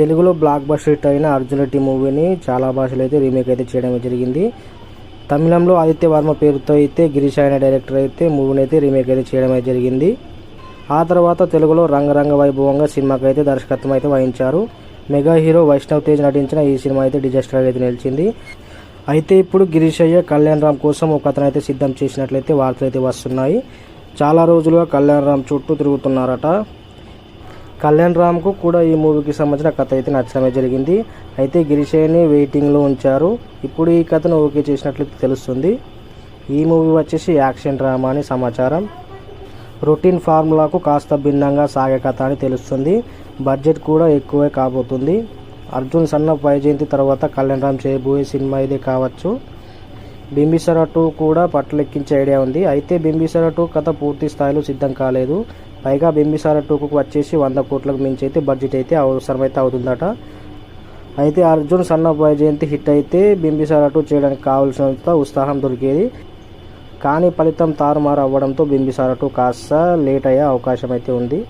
తెలుగులో block buster hit అయిన అర్జునటి రెడ్డి మూవీని చాలా భాషలు అయితే రీమేక్ అయితే చేయడం జరిగింది. తమిళంలో ఆదిత్య వర్మ పేరుతో అయితే గిరీష్ అయిన డైరెక్టర్ అయితే మూవీని అయితే రీమేక్ అయితే చేయడం అయితే జరిగింది. ఆ తర్వాత తెలుగులో రంగరంగ వైభవంగా సినిమాకి అయితే దర్శకత్వం అయితే వహించారు. మెగా హీరో వైష్ణవ్ తేజ్ నటించిన ఈ సినిమా అయితే డిజాస్టర్ అయితే నిలిచింది. అయితే ఇప్పుడు గిరీష్ అయ్య కళ్యాణ్ రామ్ కోసం ఒక అతను అయితే సిద్ధం చేసినట్లయితే వార్తలు అయితే వస్తున్నాయి. చాలా రోజులుగా కళ్యాణ్ రామ్ చుట్టూ తిరుగుతున్నారట. కళ్యాణ్ రామ్కు కూడా ఈ మూవీకి సంబంధించిన కథ అయితే నచ్చడమే జరిగింది. అయితే గిరిశయని వెయిటింగ్లో ఉంచారు. ఇప్పుడు ఈ కథను ఓకే చేసినట్లు తెలుస్తుంది. ఈ మూవీ వచ్చేసి యాక్షన్ డ్రామా అని సమాచారం. రొటీన్ ఫార్ములాకు కాస్త భిన్నంగా సాగే కథ అని తెలుస్తుంది. బడ్జెట్ కూడా ఎక్కువే కాబోతుంది. అర్జున్ సన్న వైజయంతి తర్వాత కళ్యాణ్ రామ్ చేయబోయే సినిమా ఇదే కావచ్చు. బింబిసర టూ కూడా పట్టలెక్కించే ఐడియా ఉంది. అయితే బింబిసర టూ కథ పూర్తి స్థాయిలో సిద్ధం కాలేదు. పైగా బింబిసార టూకు వచ్చేసి వంద కోట్లకు మించి అయితే బడ్జెట్ అయితే అవసరమైతే అవుతుందట. అయితే అర్జున్ సన్న జయంతి హిట్ అయితే బింబిసార టూ చేయడానికి కావాల్సినంత ఉత్సాహం దొరికేది. కానీ ఫలితం తారుమారు అవ్వడంతో బింబిసార టూ కాస్త లేట్ అయ్యే అవకాశం అయితే ఉంది.